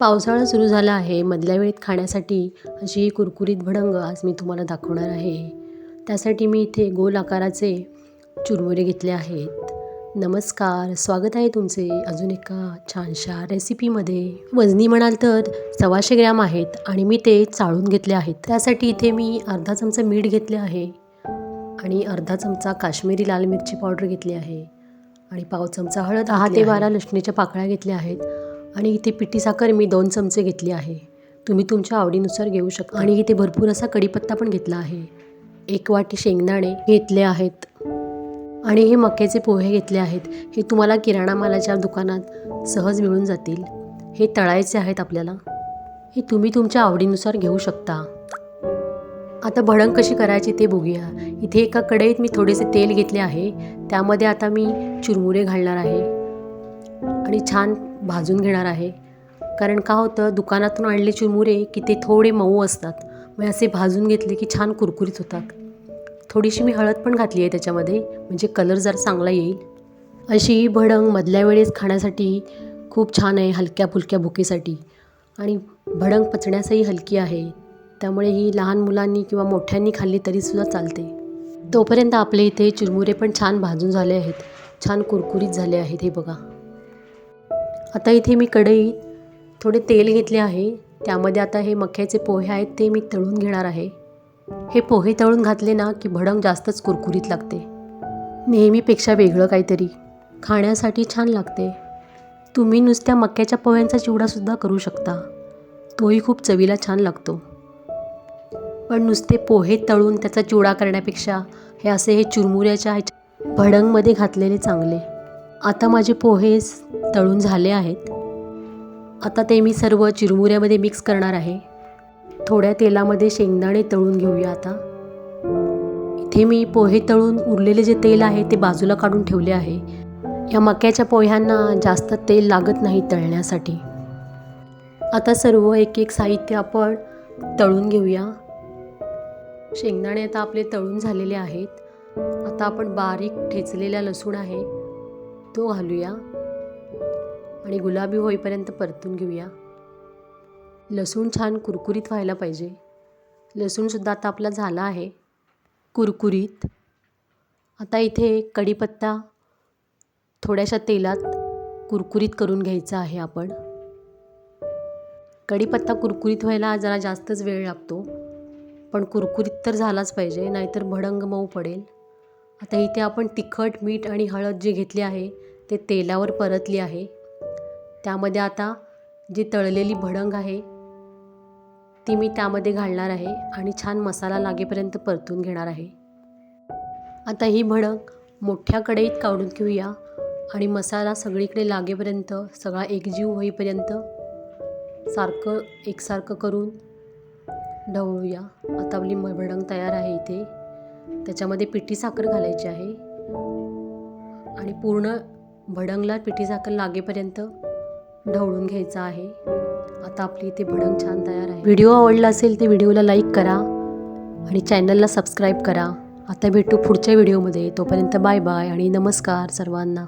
पावसाळा सुरू झाला आहे. मधल्या वेळेत खाण्यासाठी अशी कुरकुरीत भडंग आज मी तुम्हाला दाखवणार आहे. त्यासाठी मी इथे गोल आकाराचे चुरमुरे घेतले आहेत. नमस्कार स्वागत आहे तुमचे अजून एका छानशा रेसिपीमध्ये. वजनी म्हणाल तर सव्वाशे ग्रॅम आहेत आणि मी ते चाळून घेतले आहेत. त्यासाठी इथे मी अर्धा चमचा मीठ घेतले आहे आणि अर्धा चमचा काश्मीरी लाल मिरची पावडर घेतली आहे आणि पाव चमचा हळद दहा ते बारा लसणीच्या पाकळ्या घेतल्या आहेत. आणि इथे पिठी साखर मी दोन चमचे घेतली आहे. तुम्ही तुमच्या आवडीनुसार घेऊ शकता. आणि इथे भरपूर असा कढीपत्ता पण घेतला आहे. एक वाटी शेंगदाणे घेतले आहेत. आणि हे मक्याचे पोहे घेतले आहेत. हे तुम्हाला किराणा मालाच्या दुकानात सहज मिळून जातील. हे तळायचे आहेत आपल्याला. हे तुम्ही तुमच्या आवडीनुसार घेऊ शकता. आता भडंग कशी करायची ते बघूया. इथे एका कढईत मी थोडेसे तेल घेतले आहे. त्यामध्ये आता मी चुरमुरे घालणार आहे. आणि छान भाजून घेणार आहे. कारण का होतं? दुकानातून आणले चुरमुरे की ते थोडे मऊ असतात. मग असे भाजून घेतले की छान कुरकुरीत होतात. थोडीशी मी हळद पण घातली आहे त्याच्यामध्ये. म्हणजे कलर जरा चांगला येईल. अशी ही भडंग मधल्या वेळेस खाण्यासाठी खूप छान आहे हलक्या फुलक्या भुकेसाठी. आणि भडंग पचण्यासही हलकी आहे. त्यामुळे ही लहान मुलांनी किंवा मोठ्यांनी खाल्ली तरीसुद्धा चालते. तोपर्यंत आपले इथे चिरमुरे पण छान भाजून झाले आहेत. छान कुरकुरीत झाले आहेत हे बघा. आता इथे मी कढईत थोडे तेल घेतले आहे. त्यामध्ये आता हे मक्याचे पोहे आहेत ते मी तळून घेणार आहे. हे पोहे तळून घातले ना की भडंग जास्तच कुरकुरीत लागते. नेहमीपेक्षा वेगळं काहीतरी. खाण्यासाठी छान लागते. तुम्ही नुसत्या मक्याच्या पोह्यांचा चिवडासुद्धा करू शकता. तोही खूप चवीला छान लागतो. पण नुसते पोहे तळून त्याचा चिवडा करण्यापेक्षा हे असे हे चुरमुऱ्याच्या ह्याच्या भडंगमध्ये घातलेले चांगले. आता माझे पोहे तळून झाले आहेत. आता ते मी सर्व चिरमुऱ्यामध्ये मिक्स करणार आहे. थोड्या तेलामध्ये शेंगदाणे तळून घेऊया आता. इथे मी पोहे तळून उरलेले जे तेल आहे ते बाजूला काढून ठेवले आहे. या मक्याच्या पोह्यांना जास्त तेल लागत नाही तळण्यासाठी. आता सर्व एक एक साहित्य आपण तळून घेऊया. शेंगदाणे आता आपले तळून झालेले आहेत. आता आपण बारीक ठेचलेला लसूण आहे तो घालूया. आणि गुलाबी होईपर्यंत परतून घेऊया. लसूण छान कुरकुरीत व्हायला पाहिजे. लसूणसुद्धा आता आपला झाला आहे. कुरकुरीत. आता इथे कढीपत्ता थोड्याशा तेलात कुरकुरीत करून घ्यायचा आहे आपण. कढीपत्ता कुरकुरीत व्हायला जरा जास्तच वेळ लागतो. पण कुरकुरीत तर झालाच पाहिजे नाहीतर भडंग मऊ पडेल. आता इथे आपण तिखट मीठ आणि हळद जे घेतले आहे ते तेलावर परतली आहे. त्यामध्ये आता जी तळलेली भडंग आहे ती मी त्यामध्ये घालणार आहे आणि छान मसाला लागेपर्यंत परतून घेणार आहे. आता ही भडंग मोठ्या कढईत काढून घेऊया आणि मसाला सगळीकडे लागेपर्यंत सगळा एकजीव होईपर्यंत सारखं एकसारखं करून ढवळूया. आता आपली म भडंग तयार आहे इथे. त्याच्यामध्ये पिठी साखर घालायची आहे. आणि पूर्ण भडंगला पिठी साखर लागेपर्यंत ढवळून घ्यायचं आहे. आता आपली इथे भडंग छान तयार आहे. व्हिडिओ आवडला असेल तर व्हिडिओला लाईक करा आणि चॅनलला सबस्क्राईब करा. आता भेटू पुढच्या व्हिडिओमध्ये. तोपर्यंत बाय बाय आणि नमस्कार सर्वांना.